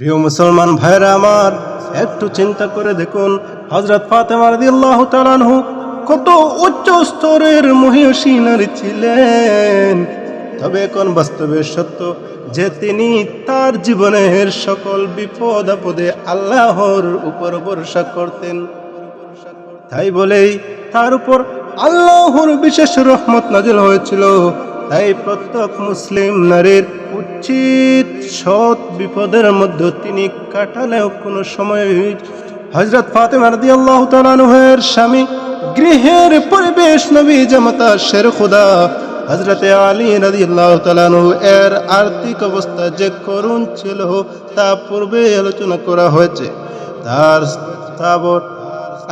প্রিয় মুসলমান ভাইরা আমার, একটু চিন্তা করে দেখুন হজরত ফাতেমা রাদিয়াল্লাহু তাআলাহু কত উচ্চ স্তরের মহিষী নারী ছিলেন। তবে এখন বাস্তবে সত্য যে তিনি তার জীবনের সকল বিপদ আপদে আল্লাহর উপর ভরসা করতেন। তাই বলেই তার উপর আল্লাহর বিশেষ রহমত নাজিল হয়েছিল। তাই প্রত্যেক মুসলিম নারীর উচিত সৎ বিপদের মধ্যে তিনি কাটালেও কোনো সময় হজরত ফাতেমা রাদিয়াল্লাহু তাআলা আনহুর স্বামী, গৃহের পরিবেশ নবী জামাতা শের খুদা হজরতে আলী রাদিয়াল্লাহু তাআলা আনহু এর আর্থিক অবস্থা যে করুণ ছিল তা পূর্বে আলোচনা করা হয়েছে। তার স্থাবর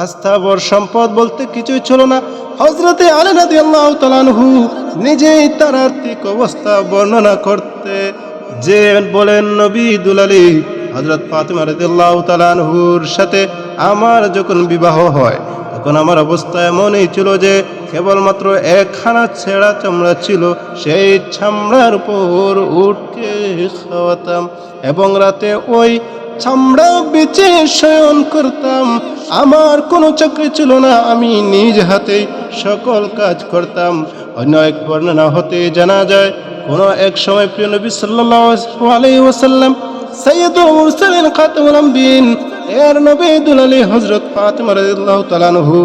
আস্থাবর সম্পদ বলতে কিছুই ছিল না। হজরতে আলী নিজেই তার আর্থিক অবস্থা বর্ণনা করতে যে বলেন, নবী দুলালি হজরত ফাতিমা সাথে আমার যখন বিবাহ হয়, তখন আমার অবস্থা এমনই ছিল যে কেবলমাত্র একখানা ছেঁড়া চামড়া ছিল, সেই চামড়ার উপর উঠকে খাওয়াতাম এবং রাতে ওই চামড়া বেচে শয়ন করতাম। আমার কোনো চাকরি ছিল না, আমি নিজ হাতেই সকল কাজ করতাম। অন্য এক বর্ণনা হতে জানা যায়, কোনো এক সময় প্রিয় নবী সাল্লাল্লাহু আলাইহি ওয়াসাল্লাম সৈয়দুল মুরসালিন খাতামুল আম্বিন এর নবী দুলালি হযরত ফাতিমা রাদিয়াল্লাহু তাআলা আনহু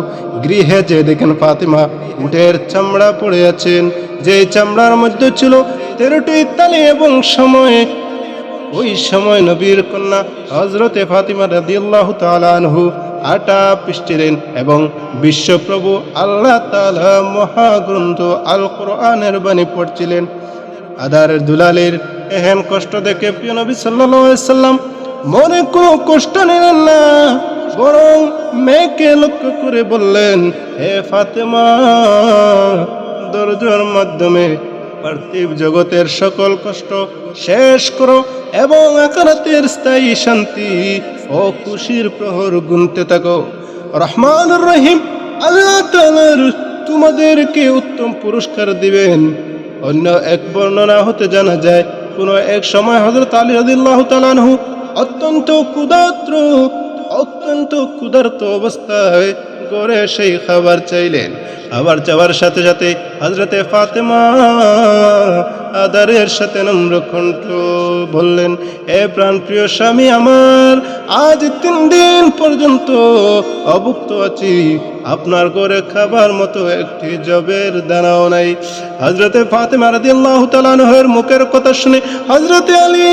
গৃহে যে দেখেন ফাতিমা উটের চামড়া পড়ে আছেন। যে চামড়ার মধ্যে ছিল তেরোটি তালি এবং সময় ওই সময় নবীর কন্যা হজরতে ফাতিমা রাদিয়াল্লাহু তাআলা আনহু আটা পিষ্টিলেন এবং বিশ্বপ্রভু আল্লাহ তাআলা মহাগ্রন্থ আল কোরআনের বাণী পড়ছিলেন। আদারের দুলালের এহেন কষ্ট দেখে প্রিয় নবী সাল্লাম মনে কোনো কষ্ট নিলেন না, বরং মেয়েকে লক্ষ্য করে বললেন, হে ফাতেমা, দরজার মাধ্যমে পার্থিব জগতের সকল কষ্ট শেষ করো এবং আকারাতের স্থায়ী শান্তি ও খুশির প্রহর গুনতে থাকো। রহমান রহিম, আল্লাহ তোমাদেরকে উত্তম পুরস্কার দিবেন। অন্য এক বর্ণনা হতে জানা যায়, কোন এক সময় হজরত আলী রাদিয়াল্লাহু তাআলা আনহু অত্যন্ত ক্ষুধার্ত অত্যন্ত ক্ষুধার্ত অবস্থায় গড়ে সেই খাবার চাইলেন। আবার চাওয়ার সাথে সাথে হজরতে ফাতেমা আদারের সাথে নম্র কণ্ঠ বললেন, এ প্রাণ প্রিয় স্বামী আমার, আজ তিন দিন পর্যন্ত অভুক্ত আছি। আপনার করে খাবার মতো একটি জবের দানাও নাই। হজরতে ফাতেমা রাদিয়াল্লাহু তাআলা আনহুর মুখের কথা শুনে হজরতে আলী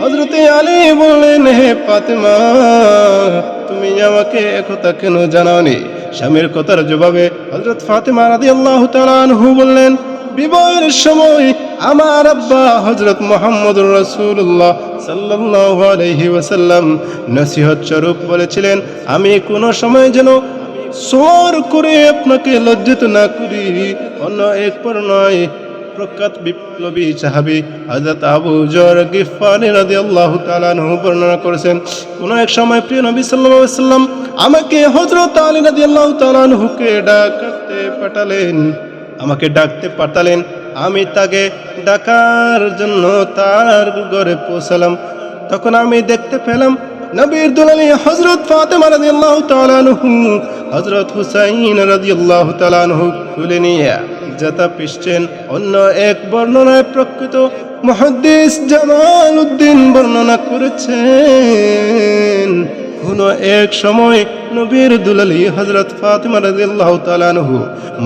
হজরতে আলী বললেন, হে ফাতেমা তুমি আমাকে একথা কেন জানাওনি? স্বামীর কথার জবাবে হজরত ফাতেমা রাদিয়াল্লাহু আল্লাহ আনহু বললেন, বিবাহের সময় আমার আব্বা হজরত মোহাম্মদ রসুল্লাহ সাল্লাল্লাহু আলাইহি ওসাল্লাম নসিহত স্বরূপ বলেছিলেন, আমি কোনো সময় যেন সোর করে আপনাকে লজ্জিত না করি, অন্য এক পর নয়। প্রখ্যাত বিপ্লবী সাহাবী হযরত আবু জর গিফানি রাদিয়াল্লাহু তাআলা আনহু বর্ণনা করেছেন, কোন এক সময় প্রিয় নবী সাল্লাম আমাকে হযরত আলী রাদিয়াল্লাহু তাআলা আনহুকে ডাকতে পাঠালেন, আমাকে ডাকতে পাঠালেন। আমি তাকে ডাকার জন্য তার ঘরে পৌঁছালাম। তখন আমি দেখতে পেলাম নবীর দুলালি হজরত ফাতেমা রাদিয়াল্লাহু তাআলা আনহু হজরত হুসাইন রাদিয়াল্লাহু তাআলা আনহু তুলে নিয়ে যাতা পিসছেন অন্য এক বর্ণনায় প্রকৃত মুহাদ্দিস জামাল উদ্দিন বর্ণনা করেছেন। কোন এক সময় নবীর দুলালি হজরত ফাতিমা রাদিয়াল্লাহু তাআলা আনহু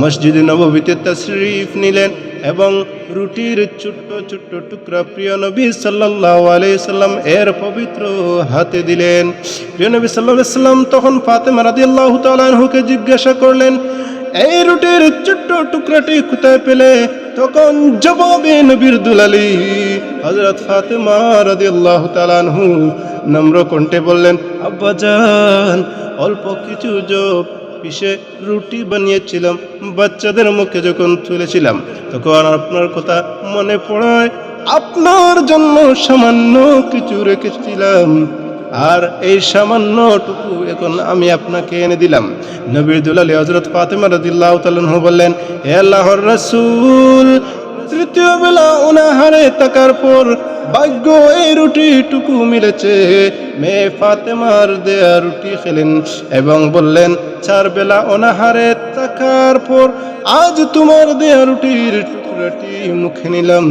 মসজিদে নববীতে তাশরীফ নিলেন এবং রুটির ছোট্ট ছোট্ট টুকরা প্রিয় নবী আলাইহি সাল্লাম এর পবিত্র হাতে দিলেন। প্রিয় নবী আলাইহি সাল্লাম তখন ফাতেমা রাদিয়াল্লাহু তাআলা আনহুকে জিজ্ঞাসা করলেন এই রুটির ছোট্ট টুকরাটি কোথায় পেলে? তখন জবাবে নবীর দুলালি হযরত ফাতেমা রাদিয়াল্লাহু তাআলা আনহু নম্র কণ্ঠে বললেন আব্বাজান অল্প কিছু জব পিসে রুটি বানিয়েছিলাম, বাচ্চাদের মুখে যখন তুলেছিলাম, তখন আপনার কথা মনে পড়ায়, আপনার জন্য সামান্য কিছু রেখেছিলাম। আর এই সামান্য টুকু এখন আমি আপনাকে এনে দিলাম। নবীর দুলালি হজরত ফাতেমা রদিল্লাহ তালু বললেন, এ আল্লাহ রসুল, তৃতীয় বেলা উনাহারে তাকার পর ভাগ্য এই রুটিটুকু মিলেছে। মেয়ে ফাতেমার দেয়া রুটি খেলেন এবং বললেন, চার বেলা অনাহারে তাকার পর আজ তোমার দেয়া রুটির টুকরাটি মুখে নিলাম।